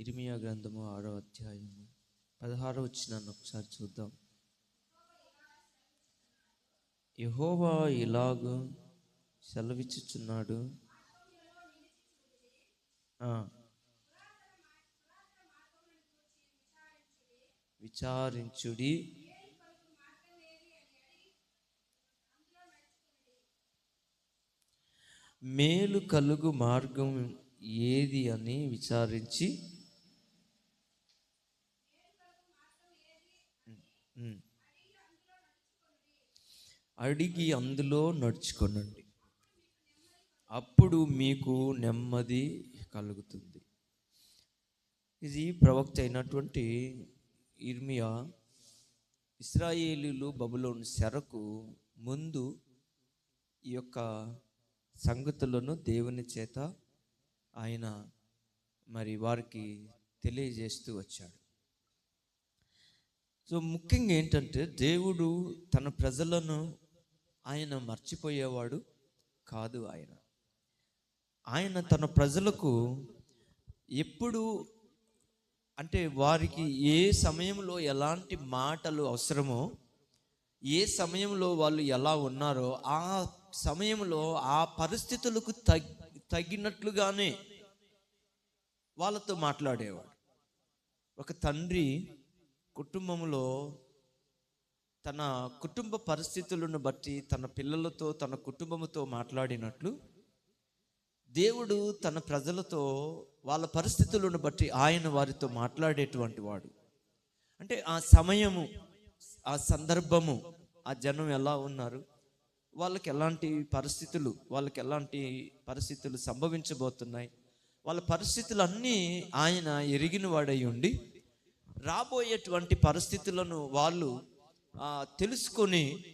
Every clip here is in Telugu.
ఇరిమియా గ్రంథము ఆరో అధ్యాయము పదహారో వచ్చిన ఒకసారి చూద్దాం. యహోవా ఇలాగు సెలవిచ్చుచున్నాడు. విచారించుడి. మేలు కలుగు మార్గం ఏది అని విచారించి అడిగి అందులో నడుచుకొనండి. అప్పుడు మీకు నెమ్మది కలుగుతుంది. ఇది ప్రవక్త అయినటువంటి ఇర్మియా ఇస్రాయేలీలు బబులోని సెరకు ముందు ఈ యొక్క సంగతులను దేవుని చేత ఆయన మరి వారికి తెలియజేస్తూ వచ్చాడు. సో ముఖ్యంగా ఏంటంటే దేవుడు తన ప్రజలను ఆయన మర్చిపోయేవాడు కాదు ఆయన. ఆయన తన ప్రజలకు ఎప్పుడు అంటే వారికి ఏ సమయంలో ఎలాంటి మాటలు అవసరమో ఏ సమయంలో వాళ్ళు ఎలా ఉన్నారో ఆ సమయంలో ఆ పరిస్థితులకు తగ్ తగినట్లుగానే వాళ్ళతో మాట్లాడేవాడు. ఒక తండ్రి కుటుంబంలో తన కుటుంబ పరిస్థితులను బట్టి తన పిల్లలతో తన కుటుంబంతో మాట్లాడినట్లు దేవుడు తన ప్రజలతో వాళ్ళ పరిస్థితులను బట్టి ఆయన వారితో మాట్లాడేటువంటి వాడు. అంటే ఆ సమయము ఆ సందర్భము ఆ జనం ఎలా ఉన్నారు? వాళ్ళకి ఎలాంటి పరిస్థితులు వాళ్ళకి ఎలాంటి పరిస్థితులు సంభవించబోతున్నాయి? వాళ్ళ పరిస్థితులన్నీ ఆయన ఎరిగిన వాడై ఉండి రాబోయేటువంటి పరిస్థితులను వాళ్ళు తెలుసుకొని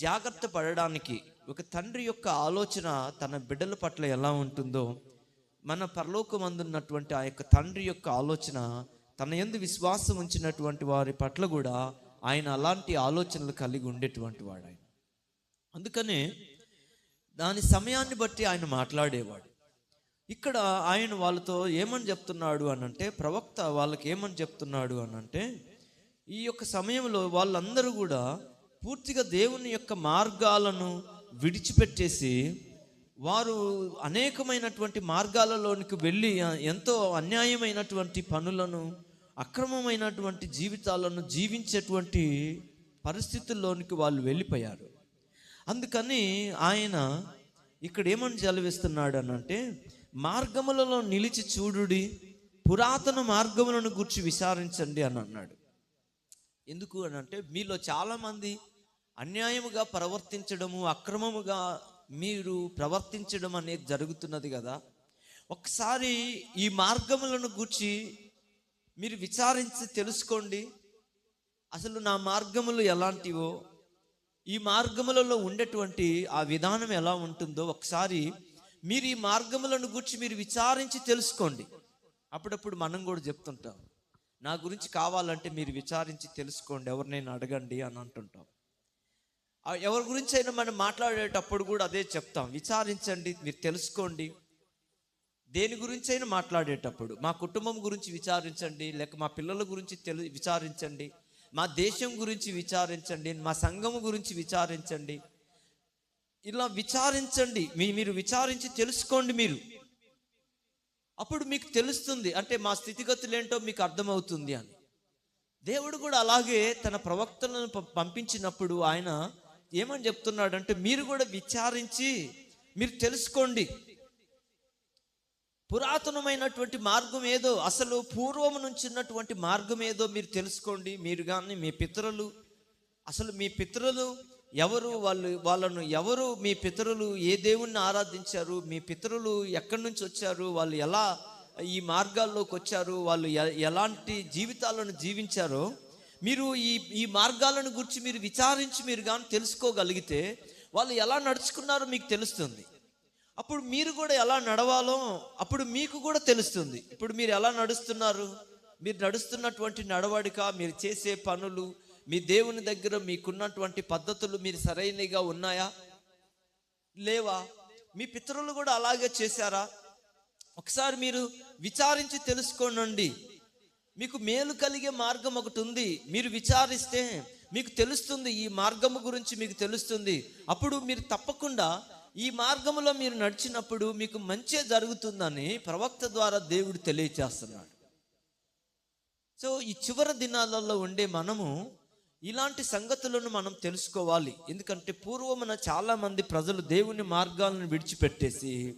జాగ్రత్త పడడానికి ఒక తండ్రి యొక్క ఆలోచన తన బిడ్డల పట్ల ఎలా ఉంటుందో మన పరలోకమందున్నటువంటి ఆ యొక్క తండ్రి యొక్క ఆలోచన తన ఎందు విశ్వాసం ఉంచినటువంటి వారి పట్ల కూడా ఆయన అలాంటి ఆలోచనలు కలిగి ఉండేటువంటి వాడు ఆయన. అందుకనే దాని సమయాన్ని బట్టి ఆయన మాట్లాడేవాడు. ఇక్కడ ఆయన వాళ్ళతో ఏమని చెప్తున్నాడు అనంటే ప్రవక్త వాళ్ళకి ఏమని చెప్తున్నాడు అనంటే అంటే ఈ యొక్క సమయంలో వాళ్ళందరూ కూడా పూర్తిగా దేవుని యొక్క మార్గాలను విడిచిపెట్టేసి వారు అనేకమైనటువంటి మార్గాలలోనికి వెళ్ళి ఎంతో అన్యాయమైనటువంటి పనులను అక్రమమైనటువంటి జీవితాలను జీవించేటువంటి పరిస్థితుల్లోనికి వాళ్ళు వెళ్ళిపోయారు. అందుకని ఆయన ఇక్కడ ఏమని చదివిస్తున్నాడు అని అంటే మార్గములలో నిలిచి చూడుడి పురాతన మార్గములను గురించి విచారించండి అని అన్నాడు. ఎందుకు అని అంటే మీలో చాలామంది అన్యాయముగా ప్రవర్తించడము అక్రమముగా మీరు ప్రవర్తించడం అనేది జరుగుతున్నది కదా. ఒకసారి ఈ మార్గములను గూర్చి మీరు విచారించి తెలుసుకోండి. అసలు నా మార్గములు ఎలాంటివో ఈ మార్గములలో ఉండేటువంటి ఆ విధానం ఎలా ఉంటుందో ఒకసారి మీరు ఈ మార్గములను గురించి మీరు విచారించి తెలుసుకోండి. అప్పుడప్పుడు మనం కూడా చెప్తుంటాం. నా గురించి కావాలంటే మీరు విచారించి తెలుసుకోండి ఎవరినైనా అడగండి అని అంటుంటాం. ఎవరి గురించి అయినా మనం మాట్లాడేటప్పుడు కూడా అదే చెప్తాం. విచారించండి మీరు తెలుసుకోండి. దేని గురించి అయినా మాట్లాడేటప్పుడు మా కుటుంబం గురించి విచారించండి లేక మా పిల్లల గురించి తెలు విచారించండి మా దేశం గురించి విచారించండి మా సంఘం గురించి విచారించండి. ఇలా విచారించండి. మీ మీరు విచారించి తెలుసుకోండి మీరు. అప్పుడు మీకు తెలుస్తుంది అంటే మా స్థితిగతులు ఏంటో మీకు అర్థమవుతుంది అని. దేవుడు కూడా అలాగే తన ప్రవక్తలను పంపించినప్పుడు ఆయన ఏమని చెప్తున్నాడంటే మీరు కూడా విచారించి మీరు తెలుసుకోండి. పురాతనమైనటువంటి మార్గం ఏదో అసలు పూర్వము నుంచి ఉన్నటువంటి మార్గం ఏదో మీరు తెలుసుకోండి. మీరు కానీ మీ పితరులు అసలు మీ పితరులు ఎవరు వాళ్ళు వాళ్ళను ఎవరు మీ పితరులు ఏ దేవుణ్ణి ఆరాధించారు మీ పితరులు ఎక్కడి నుంచి వచ్చారు వాళ్ళు ఎలా ఈ మార్గాల్లోకి వచ్చారు వాళ్ళు ఎలాంటి జీవితాలను జీవించారో మీరు ఈ ఈ మార్గాలను గురించి మీరు విచారించి మీరు కానీ తెలుసుకోగలిగితే వాళ్ళు ఎలా నడుచుకున్నారో మీకు తెలుస్తుంది. అప్పుడు మీరు కూడా ఎలా నడవాలో అప్పుడు మీకు కూడా తెలుస్తుంది. ఇప్పుడు మీరు ఎలా నడుస్తున్నారు? మీరు నడుస్తున్నటువంటి నడవడిక మీరు చేసే పనులు మీ దేవుని దగ్గర మీకున్నటువంటి పద్ధతులు మీరు సరైనగా ఉన్నాయా? లేవా? మీ పితరులు కూడా అలాగే చేశారా? ఒకసారి మీరు విచారించి తెలుసుకోనండి. మీకు మేలు కలిగే మార్గం ఒకటి ఉంది. మీరు విచారిస్తే మీకు తెలుస్తుంది ఈ మార్గము గురించి మీకు తెలుస్తుంది. అప్పుడు మీరు తప్పకుండా ఈ మార్గములో మీరు నడిచినప్పుడు మీకు మంచే జరుగుతుందని ప్రవక్త ద్వారా దేవుడు తెలియచేస్తున్నాడు. సో ఈ చివరి దినాలలో ఉండే మనము ఇలాంటి సంగతులను మనం తెలుసుకోవాలి. ఎందుకంటే పూర్వమున చాలామంది ప్రజలు దేవుని మార్గాలను విడిచిపెట్టేసి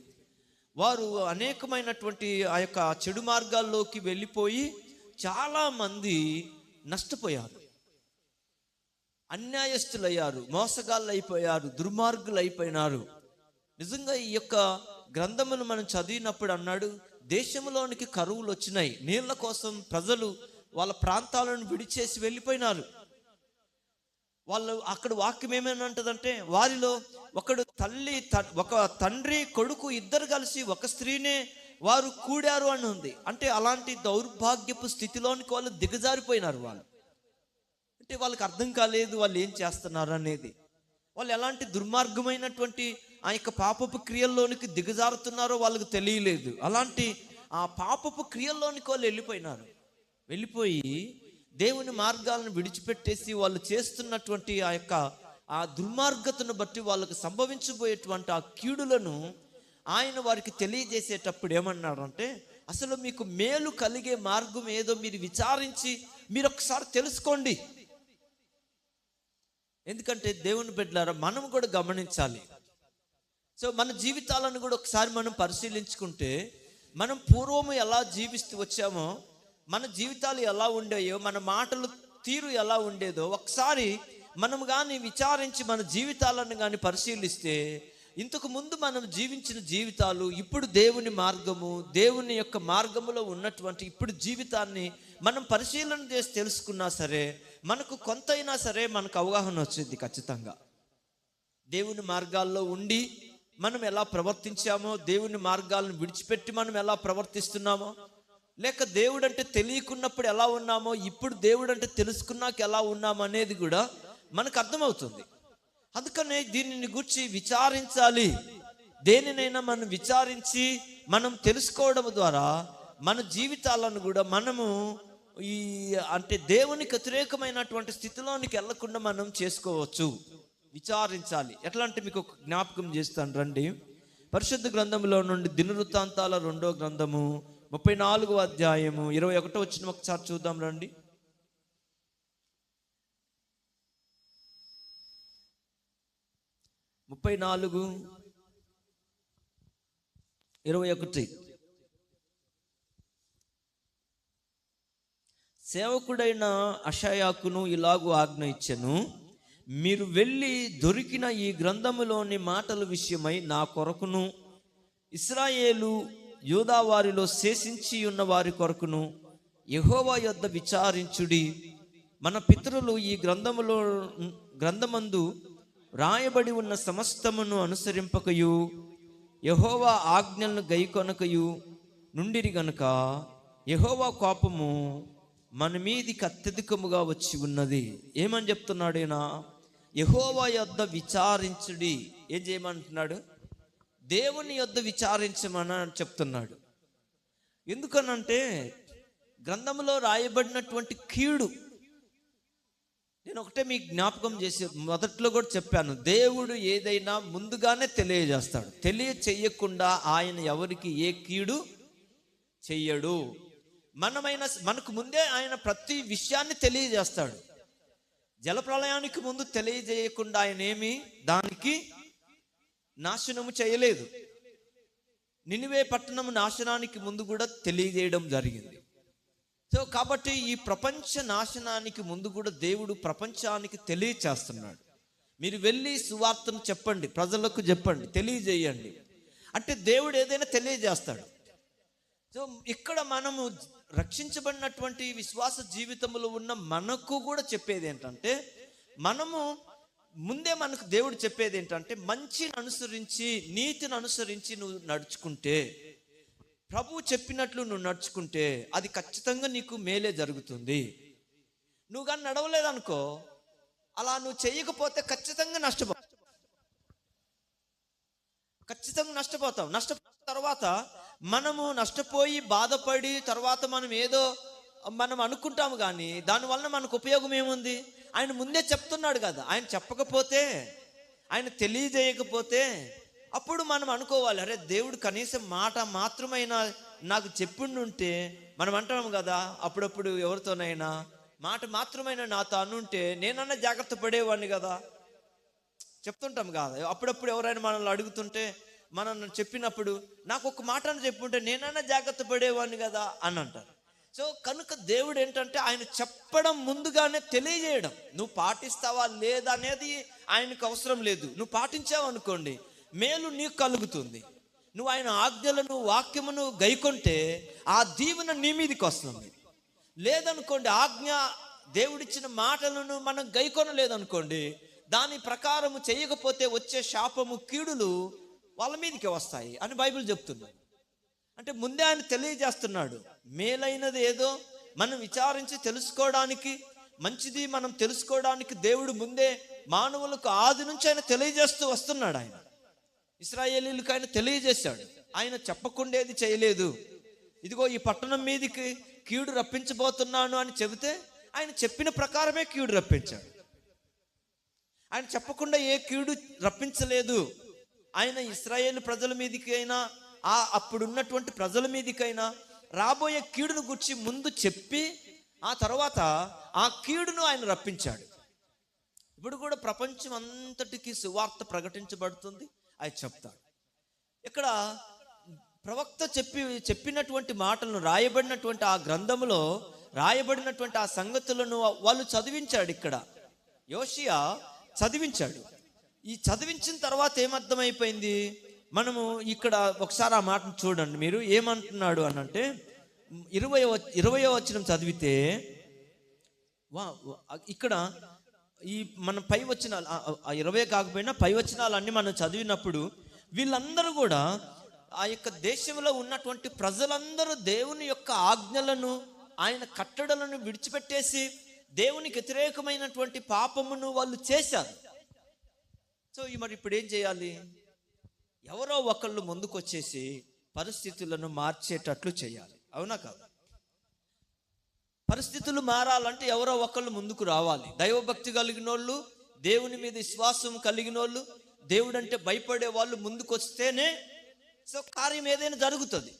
వారు అనేకమైనటువంటి ఆ యొక్క చెడు మార్గాల్లోకి వెళ్ళిపోయి చాలామంది నష్టపోయారు. అన్యాయస్తులయ్యారు మోసగాళ్ళు అయిపోయారు దుర్మార్గులు అయిపోయినారు నిజంగా ఈ యొక్క గ్రంథమును మనం చదివినప్పుడు అన్నాడు దేశంలోనికి కరువులు వచ్చినాయి. నీళ్ళ కోసం ప్రజలు వాళ్ళ ప్రాంతాలను విడిచేసి వెళ్ళిపోయినారు. వాళ్ళు అక్కడ వాక్యం ఏమైనా ఉంటుందంటే వారిలో ఒకడు తల్లి త- ఒక తండ్రి కొడుకు ఇద్దరు కలిసి ఒక స్త్రీనే వారు కూడారు అని ఉంది. అంటే అలాంటి దౌర్భాగ్యపు స్థితిలోనికి వాళ్ళు దిగజారిపోయినారు వాళ్ళు. అంటే వాళ్ళకి అర్థం కాలేదు వాళ్ళు ఏం చేస్తున్నారు అనేది. వాళ్ళు ఎలాంటి దుర్మార్గమైనటువంటి ఆ యొక్క పాపపు క్రియల్లోనికి దిగజారుతున్నారో వాళ్ళకి తెలియలేదు. అలాంటి ఆ పాపపు క్రియల్లోనికి వాళ్ళు వెళ్ళిపోయినారు. వెళ్ళిపోయి దేవుని మార్గాలను విడిచిపెట్టేసి వాళ్ళు చేస్తున్నటువంటి ఆ యొక్క ఆ దుర్మార్గతను బట్టి వాళ్ళకు సంభవించబోయేటువంటి ఆ కీడులను ఆయన వారికి తెలియజేసేటప్పుడు ఏమన్నాడంటే అసలు మీకు మేలు కలిగే మార్గం ఏదో మీరు విచారించి మీరు ఒకసారి తెలుసుకోండి. ఎందుకంటే దేవుని బిడ్డలారా మనం కూడా గమనించాలి. సో మన జీవితాలను కూడా ఒకసారి మనం పరిశీలించుకుంటే మనం పూర్వము ఎలా జీవిస్తూ వచ్చామో మన జీవితాలు ఎలా ఉండేయో మన మాటలు తీరు ఎలా ఉండేదో ఒకసారి మనం కానీ విచారించి మన జీవితాలను కానీ పరిశీలిస్తే ఇంతకు ముందు మనం జీవించిన జీవితాలు ఇప్పుడు దేవుని మార్గము దేవుని యొక్క మార్గములో ఉన్నటువంటి ఇప్పుడు జీవితాన్ని మనం పరిశీలన చేసి తెలుసుకున్నా సరే మనకు కొంతైనా సరే మనకు అవగాహన వచ్చింది ఖచ్చితంగా. దేవుని మార్గాల్లో ఉండి మనం ఎలా ప్రవర్తించామో దేవుని మార్గాలను విడిచిపెట్టి మనం ఎలా ప్రవర్తిస్తున్నామో లేక దేవుడు అంటే తెలియకున్నప్పుడు ఎలా ఉన్నామో ఇప్పుడు దేవుడు అంటే తెలుసుకున్నాక ఎలా ఉన్నామో అనేది కూడా మనకు అర్థమవుతుంది. అందుకనే దీనిని గురించి విచారించాలి. దేనినైనా మనం విచారించి మనం తెలుసుకోవడం ద్వారా మన జీవితాలను కూడా మనము ఈ అంటే దేవునికి వ్యతిరేకమైనటువంటి స్థితిలోనికి వెళ్ళకుండా మనం చేసుకోవచ్చు. విచారించాలి. ఎట్లా అంటే మీకు ఒక జ్ఞాపకం చేస్తాను రండి. పరిశుద్ధ గ్రంథంలో నుండి దినవృత్తాంతాల రెండో గ్రంథము ముప్పై నాలుగు అధ్యాయము ఇరవై ఒకటో వచ్చిన ఒకసారి చూద్దాం రండి. ముప్పై నాలుగు ఇరవై ఒకటి. సేవకుడైన అషయాకును ఇలాగు ఆజ్ఞ ఇచ్చను మీరు వెళ్ళి దొరికిన ఈ గ్రంథములోని మాటల విషయమై నా కొరకును ఇస్రాయేలు యూదావారిలో శేషించి ఉన్న వారి కొరకును యహోవా యొద్ద విచారించుడి. మన పితరులు ఈ గ్రంథములో గ్రంథమందు రాయబడి ఉన్న సమస్తమును అనుసరింపకయు. యహోవా ఆజ్ఞలను గైకొనకయు నుండిరి గనుక యహోవా కోపము మన మీదికి అత్యధికముగా వచ్చి ఉన్నది. ఏమని చెప్తున్నాడేనా? యహోవా యొద్ద విచారించుడి. ఏం చేయమంటున్నాడు? దేవుని యొద్ద విచారించమని చెప్తున్నాడు. ఎందుకనంటే గ్రంథంలో రాయబడినటువంటి కీడు నేను ఒకటే మీకు జ్ఞాపకం చేసి మొదట్లో కూడా చెప్పాను. దేవుడు ఏదైనా ముందుగానే తెలియజేస్తాడు. తెలియచేయకుండా ఆయన ఎవరికి ఏ కీడు చెయ్యడు. మనమైన మనకు ముందే ఆయన ప్రతి విషయాన్ని తెలియజేస్తాడు. జలప్రలయానికి ముందు తెలియజేయకుండా ఆయన ఏమి దానికి నాశనము చేయలేదు. నినివే పట్టణం నాశనానికి ముందు కూడా తెలియజేయడం జరిగింది. సో కాబట్టి ఈ ప్రపంచ నాశనానికి ముందు కూడా దేవుడు ప్రపంచానికి తెలియచేస్తున్నాడు. మీరు వెళ్ళి సువార్తను చెప్పండి ప్రజలకు చెప్పండి తెలియజేయండి. అంటే దేవుడు ఏదైనా తెలియజేస్తాడు. సో ఇక్కడ మనము రక్షించబడినటువంటి విశ్వాస జీవితంలో ఉన్న మనకు కూడా చెప్పేది ఏంటంటే మనము ముందే మనకు దేవుడు చెప్పేది ఏంటంటే మంచిని అనుసరించి నీతిని అనుసరించి నువ్వు నడుచుకుంటే ప్రభువు చెప్పినట్లు నువ్వు నడుచుకుంటే అది ఖచ్చితంగా నీకు మేలే జరుగుతుంది. నువ్వు కానీ నడవలేదనుకో అలా నువ్వు చేయకపోతే ఖచ్చితంగా నష్టపో ఖచ్చితంగా నష్టపోతాం నష్టపోయిన తర్వాత మనము నష్టపోయి బాధపడి తర్వాత మనం ఏదో మనం అనుకుంటాము కానీ దానివల్ల మనకు ఉపయోగం ఏముంది? ఆయన ముందే చెప్తున్నాడు కదా ఆయన చెప్పకపోతే ఆయన తెలియజేయకపోతే అప్పుడు మనం అనుకోవాలి అరే దేవుడు కనీసం మాట మాత్రమైనా నాకు చెప్పుండుంటే మనం అంటాం కదా అప్పుడప్పుడు ఎవరితోనైనా మాట మాత్రమైనా నాతో అనుంటే నేనన్నా జాగ్రత్త పడేవాడిని కదా. చెప్తుంటాం కదా అప్పుడప్పుడు ఎవరైనా మనల్ని అడుగుతుంటే మనం చెప్పినప్పుడు నాకు ఒక మాట అని చెప్పుంటే నేనన్నా జాగ్రత్త పడేవాడిని కదా అని అంటారు. సో కనుక దేవుడు ఏంటంటే ఆయన చెప్పడం ముందుగానే తెలియజేయడం. నువ్వు పాటిస్తావా లేదా అనేది ఆయనకు అవసరం లేదు. నువ్వు పాటించావు అనుకోండి మేలు నీకు కలుగుతుంది. నువ్వు ఆయన ఆజ్ఞలను వాక్యమును గైకొంటే ఆ దీవెన నీ మీదకి వస్తుంది. లేదనుకోండి ఆజ్ఞ దేవుడిచ్చిన మాటలను మనం గైకొనలేదనుకోండి దాని ప్రకారము చేయకపోతే వచ్చే శాపము కీడులు వాళ్ళ మీదకి వస్తాయి అని బైబిల్ చెప్తున్నాడు అంటే ముందే ఆయన తెలియజేస్తున్నాడు. మేలైనది ఏదో మనం విచారించి తెలుసుకోవడానికి మంచిది మనం తెలుసుకోవడానికి దేవుడు ముందే మానవులకు ఆది నుంచి ఆయన తెలియజేస్తూ వస్తున్నాడు ఆయన. ఇస్రాయేలీలకు ఆయన తెలియజేశాడు. ఆయన చెప్పకుండేది చేయలేదు. ఇదిగో ఈ పట్టణం మీదకి కీడు రప్పించబోతున్నాను అని చెబితే ఆయన చెప్పిన ప్రకారమే కీడు రప్పించాడు. ఆయన చెప్పకుండా ఏ కీడు రప్పించలేదు. ఆయన ఇస్రాయేల్ ప్రజల మీదకైనా ఆ అప్పుడున్నటువంటి ప్రజల మీదకైనా రాబోయే కీడును గురించి ముందు చెప్పి ఆ తర్వాత ఆ కీడును ఆయన రప్పించాడు. ఇప్పుడు కూడా ప్రపంచం అంతటికి సువార్త ప్రకటించబడుతుంది ఆయన చెప్తాడు. ఇక్కడ ప్రవక్త చెప్పి చెప్పినటువంటి మాటలను రాయబడినటువంటి ఆ గ్రంథంలో రాయబడినటువంటి ఆ సంగతులను వాళ్ళు చదివించాడు ఇక్కడ. యోషియా చదివించాడు. ఈ చదివించిన తర్వాత ఏమర్థమైపోయింది? మనము ఇక్కడ ఒకసారి ఆ మాటను చూడండి. మీరు ఏమంటున్నాడు అని అంటే ఇరవై ఇరవై వచ్చిన చదివితే వా ఇక్కడ ఈ మన పై వచ్చిన ఇరవై కాకపోయినా పై వచనాలన్నీ మనం చదివినప్పుడు వీళ్ళందరూ కూడా ఆ యొక్క దేశంలో ఉన్నటువంటి ప్రజలందరూ దేవుని యొక్క ఆజ్ఞలను ఆయన కట్టడలను విడిచిపెట్టేసి దేవునికి వ్యతిరేకమైనటువంటి పాపమును వాళ్ళు చేశారు. సో ఈ మరి ఇప్పుడు ఏం చేయాలి? ఎవరో ఒకళ్ళు ముందుకొచ్చేసి పరిస్థితులను మార్చేటట్లు చేయాలి. అవునా కాదు? పరిస్థితులు మారాలంటే ఎవరో ఒకళ్ళు ముందుకు రావాలి. దైవభక్తి కలిగిన వాళ్ళు దేవుని మీద విశ్వాసం కలిగిన వాళ్ళు దేవుడు అంటే భయపడే వాళ్ళు ముందుకు వస్తేనే సో కార్యం ఏదైనా జరుగుతుంది.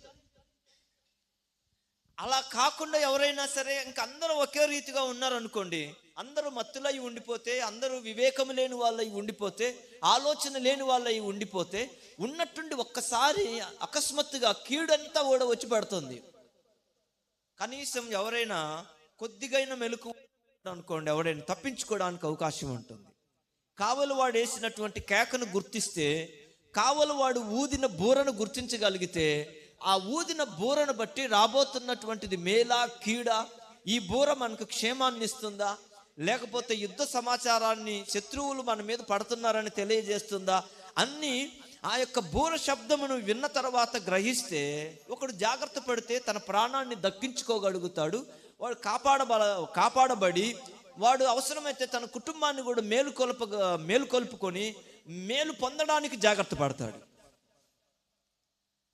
అలా కాకుండా ఎవరైనా సరే ఇంక అందరూ ఒకే రీతిగా ఉన్నారనుకోండి అందరూ మత్తులై ఉండిపోతే అందరూ వివేకం లేని వాళ్ళై ఉండిపోతే ఆలోచన లేని వాళ్ళై ఉండిపోతే ఉన్నట్టుండి ఒక్కసారి అకస్మాత్తుగా కీడంతా కూడా వచ్చి పడుతుంది. కనీసం ఎవరైనా కొద్దిగైనా మెలకు అనుకోండి ఎవరైనా తప్పించుకోవడానికి అవకాశం ఉంటుంది. కావలవాడు వేసినటువంటి కేకను గుర్తిస్తే కావలవాడు ఊదిన బూరను గుర్తించగలిగితే ఆ ఊదిన బూరను బట్టి రాబోతున్నటువంటిది మేలా కీడా ఈ బూర మనకు క్షేమాన్ని ఇస్తుందా లేకపోతే యుద్ధ సమాచారాన్ని శత్రువులు మన మీద పడుతున్నారని తెలియజేస్తుందా? అన్నీ ఆ యొక్క బూర శబ్దమును విన్న తర్వాత గ్రహిస్తే ఒకడు జాగ్రత్త పడితే తన ప్రాణాన్ని దక్కించుకోగలుగుతాడు. వాడు కాపాడబ కాపాడబడి వాడు అవసరమైతే తన కుటుంబాన్ని కూడా మేలుకొల్ప మేలుకొల్పుకొని మేలు పొందడానికి జాగ్రత్త పడతాడు.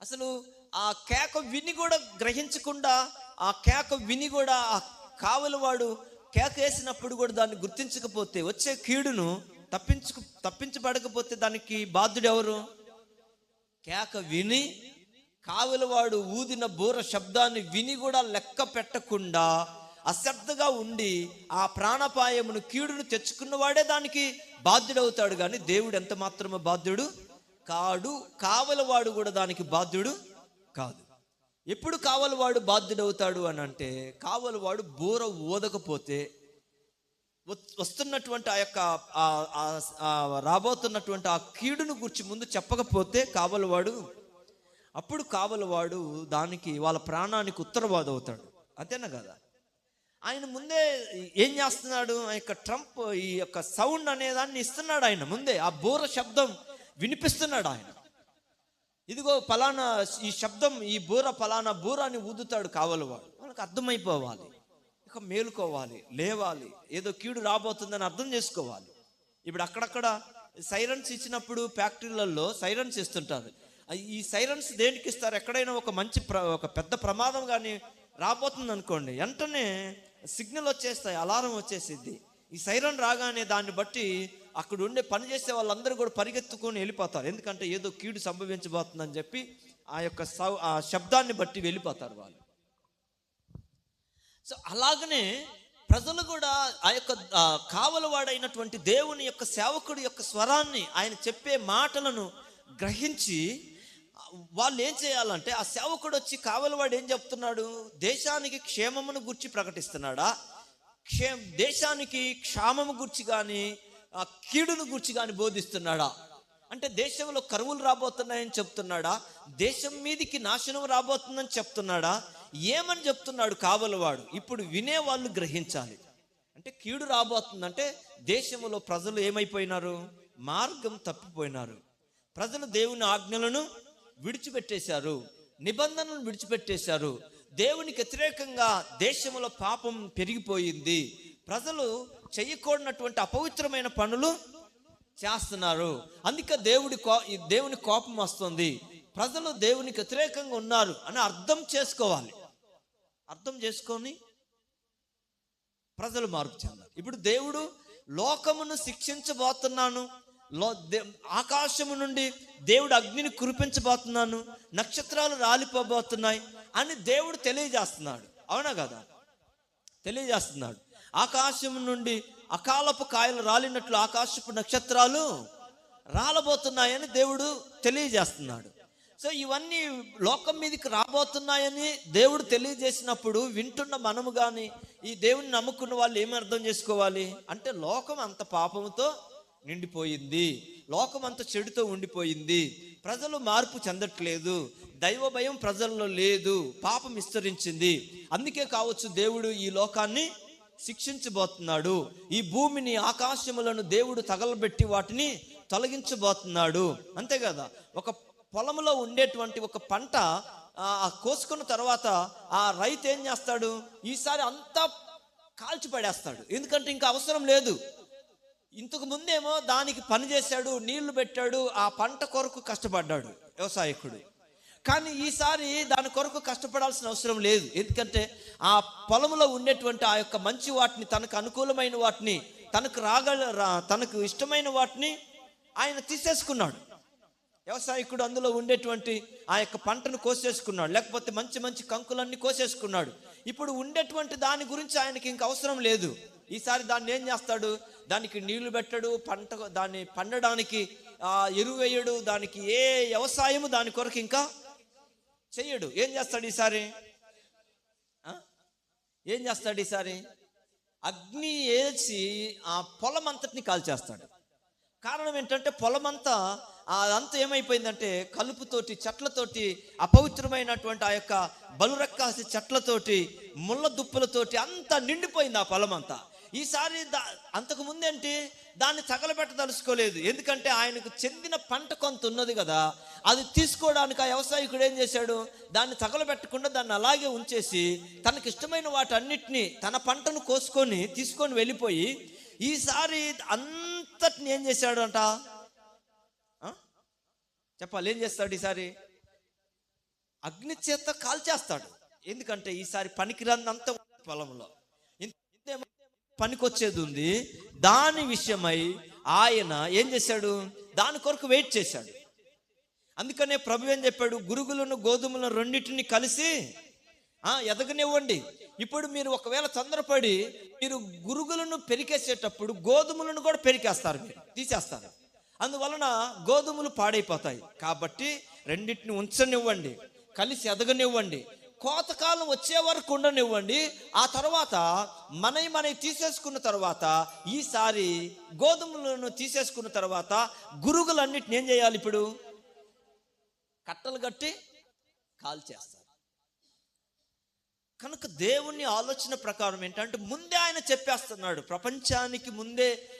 అసలు ఆ కేక విని కూడా గ్రహించకుండా ఆ కేక విని కూడా ఆ కావలివాడు కేక వేసినప్పుడు కూడా దాన్ని గుర్తించకపోతే వచ్చే కీడును తప్పించు తప్పించబడకపోతే దానికి బాధ్యుడు ఎవరు? కేక విని కావలివాడు ఊదిన బూర శబ్దాన్ని విని కూడా లెక్క పెట్టకుండా అశ్రద్ధగా ఉండి ఆ ప్రాణపాయమును కీడును తెచ్చుకున్నవాడే దానికి బాధ్యుడవుతాడు. కానీ దేవుడు ఎంత మాత్రమే బాధ్యుడు కాడు. కావలవాడు కూడా దానికి బాధ్యుడు కాదు. ఎప్పుడు కావలవాడు బాధ్యుడవుతాడు అని అంటే కావలవాడు బూర ఓదకపోతే వస్తున్నటువంటి ఆ యొక్క రాబోతున్నటువంటి ఆ కీడును గురించి ముందు చెప్పకపోతే కావలవాడు అప్పుడు కావలవాడు దానికి వాళ్ళ ప్రాణానికి ఉత్తరవాదు అవుతాడు అంతేనా కదా? ఆయన ముందే ఏం చేస్తున్నాడు? ఆ యొక్క ట్రంప్ ఈ యొక్క సౌండ్ అనేదాన్ని ఇస్తున్నాడు ఆయన ముందే. ఆ బూర శబ్దం వినిపిస్తున్నాడు ఆయన. ఇదిగో ఫలానా ఈ శబ్దం ఈ బూర ఫలానా బూరాన్ని ఊదుతాడు ఊదుతాడు కావలవాడు. వాళ్ళకి అర్థమైపోవాలి. ఇక మేలుకోవాలి లేవాలి. ఏదో కీడు రాబోతుందని అర్థం చేసుకోవాలి. ఇప్పుడు అక్కడక్కడ సైరన్స్ ఇచ్చినప్పుడు ఫ్యాక్టరీలలో సైరన్స్ ఇస్తుంటారు. ఈ సైరన్స్ దేనికి ఇస్తారు? ఎక్కడైనా ఒక మంచి ప్ర ఒక పెద్ద ప్రమాదం కానీ రాబోతుంది అనుకోండి వెంటనే సిగ్నల్ వచ్చేస్తాయి అలారం వచ్చేసిద్ది. ఈ సైరన్ రాగానే దాన్ని బట్టి అక్కడ ఉండే పని చేసే వాళ్ళందరూ కూడా పరిగెత్తుకొని వెళ్ళిపోతారు. ఎందుకంటే ఏదో కీడు సంభవించబోతుందని చెప్పి ఆ యొక్క సౌ- ఆ శబ్దాన్ని బట్టి వెళ్ళిపోతారు వాళ్ళు. సో అలాగనే ప్రజలు కూడా ఆ యొక్క కావలవాడైనటువంటి దేవుని యొక్క సేవకుడి యొక్క స్వరాన్ని ఆయన చెప్పే మాటలను గ్రహించి వాళ్ళు ఏం చేయాలంటే ఆ సేవకుడు వచ్చి కావలవాడు ఏం చెప్తున్నాడు? దేశానికి క్షేమమును గుర్చి ప్రకటిస్తున్నాడా? క్షే దేశానికి క్షామము గుర్చి కానీ కీడును గురించి కానీ బోధిస్తున్నాడా? అంటే దేశంలో కరువులు రాబోతున్నాయని చెప్తున్నాడా? దేశం మీదికి నాశనం రాబోతుందని చెప్తున్నాడా? ఏమని చెప్తున్నాడు కావలవాడు? ఇప్పుడు వినేవాళ్ళు గ్రహించాలి. అంటే కీడు రాబోతుందంటే దేశంలో ప్రజలు ఏమైపోయినారు? మార్గం తప్పిపోయినారు. ప్రజలు దేవుని ఆజ్ఞలను విడిచిపెట్టేశారు. నిబంధనలను విడిచిపెట్టేశారు. దేవునికి వ్యతిరేకంగా దేశంలో పాపం పెరిగిపోయింది. ప్రజలు చేయకూడనటువంటి అపవిత్రమైన పనులు చేస్తున్నారు. అందుకే దేవుడి కో ఈ దేవుని కోపం వస్తుంది. ప్రజలు దేవునికి వ్యతిరేకంగా ఉన్నారు అని అర్థం చేసుకోవాలి. అర్థం చేసుకొని ప్రజలు మార్పు చెందాలి. ఇప్పుడు దేవుడు లోకమును శిక్షించబోతున్నాను. లో దే- ఆకాశము నుండి దేవుడు అగ్నిని కురిపించబోతున్నాను. నక్షత్రాలు రాలిపోబోతున్నాయి అని దేవుడు తెలియజేస్తున్నాడు. అవునా కదా? తెలియజేస్తున్నాడు. ఆకాశం నుండి అకాలపు కాయలు రాలినట్లు ఆకాశపు నక్షత్రాలు రాలబోతున్నాయని దేవుడు తెలియజేస్తున్నాడు. సో ఇవన్నీ లోకం మీదకి రాబోతున్నాయని దేవుడు తెలియజేసినప్పుడు వింటున్న మనము కానీ ఈ దేవుని నమ్ముకున్న వాళ్ళు ఏమి అర్థం చేసుకోవాలి? అంటే లోకం అంత పాపంతో నిండిపోయింది. లోకం అంత చెడుతో ఉండిపోయింది. ప్రజలు మార్పు చెందట్లేదు. దైవ భయం ప్రజల్లో లేదు. పాపం విస్తరించింది. అందుకే కావచ్చు దేవుడు ఈ లోకాన్ని శిక్షించబోతున్నాడు. ఈ భూమిని ఆకాశములను దేవుడు తగలబెట్టి వాటిని తొలగించబోతున్నాడు. అంతే కదా? ఒక పొలంలో ఉండేటువంటి ఒక పంట ఆ, కోసుకున్న తర్వాత ఆ రైతు ఏం చేస్తాడు? ఈసారి అంతా కాల్చి పడేస్తాడు. ఎందుకంటే ఇంకా అవసరం లేదు. ఇంతకు ముందేమో దానికి పని చేశాడు నీళ్ళు పెట్టాడు ఆ పంట కొరకు కష్టపడ్డాడు వ్యవసాయకుడు. కానీ ఈసారి దాని కొరకు కష్టపడాల్సిన అవసరం లేదు. ఎందుకంటే ఆ పొలంలో ఉండేటువంటి ఆ యొక్క మంచి వాటిని తనకు అనుకూలమైన వాటిని తనకు రాగల రా- తనకు ఇష్టమైన వాటిని ఆయన తీసేసుకున్నాడు. వ్యవసాయకుడు అందులో ఉండేటువంటి ఆ యొక్క పంటను కోసేసుకున్నాడు. లేకపోతే మంచి మంచి కంకులన్నీ కోసేసుకున్నాడు. ఇప్పుడు ఉండేటువంటి దాని గురించి ఆయనకి ఇంక అవసరం లేదు. ఈసారి దాన్ని ఏం చేస్తాడు? దానికి నీళ్ళు పెట్టడు పంట దాన్ని పండడానికి ఎరువు వేయడు దానికి ఏ వ్యవసాయము దాని కొరకు ఇంకా చెయ్యడు. ఏం చేస్తాడు ఈసారి? ఏం చేస్తాడు ఈసారి? అగ్ని ఏల్చి ఆ పొలం అంతటిని కాల్చేస్తాడు. కారణం ఏంటంటే పొలమంతా అదంతా ఏమైపోయిందంటే కలుపుతోటి చెట్లతోటి అపవిత్రమైనటువంటి ఆ యొక్క బలురక్కాసి చెట్లతోటి ముళ్ళ దుప్పులతోటి అంతా నిండిపోయింది ఆ పొలమంతా. ఈసారి దా అంతకు ముందేంటి? దాన్ని తగలబెట్టదలుచుకోలేదు. ఎందుకంటే ఆయనకు చెందిన పంట కొంత ఉన్నది కదా. అది తీసుకోవడానికి ఆ వ్యవసాయకుడు ఏం చేశాడు? దాన్ని తగలబెట్టకుండా దాన్ని అలాగే ఉంచేసి తనకి ఇష్టమైన వాటన్నిటిని తన పంటను కోసుకొని తీసుకొని వెళ్ళిపోయి ఈసారి అంతటిని ఏం చేశాడు అంట చెప్పాలి ఏం చేస్తాడు ఈసారి? అగ్ని చేత కాల్చేస్తాడు. ఎందుకంటే ఈసారి పనికిరందంత పొలంలో పనికొచ్చేది ఉంది. దాని విషయమై ఆయన ఏం చేశాడు? దాని కొరకు వెయిట్ చేశాడు. అందుకనే ప్రభు ఏం చెప్పాడు? గురుగులను గోధుమలను రెండింటిని కలిసి ఎదగనివ్వండి. ఇప్పుడు మీరు ఒకవేళ తొందరపడి మీరు గురుగులను పెరికేసేటప్పుడు గోధుమలను కూడా పెరికేస్తారు మీరు తీసేస్తారు. అందువలన గోధుమలు పాడైపోతాయి. కాబట్టి రెండింటిని ఉంచనివ్వండి కలిసి ఎదగనివ్వండి. కోతకాలం వచ్చే వరకు ఉండనివ్వండి. ఆ తర్వాత మనవి మనవి తీసేసుకున్న తర్వాత ఈసారి గోధుమలను తీసేసుకున్న తర్వాత గురుగులన్నిటిని ఏం చేయాలి ఇప్పుడు? కట్టలు కట్టి కాల్ చేస్తారు. కనుక దేవుని ఆలోచన ప్రకారం ఏంటంటే ముందే ఆయన చెప్పేస్తున్నాడు ప్రపంచానికి ముందే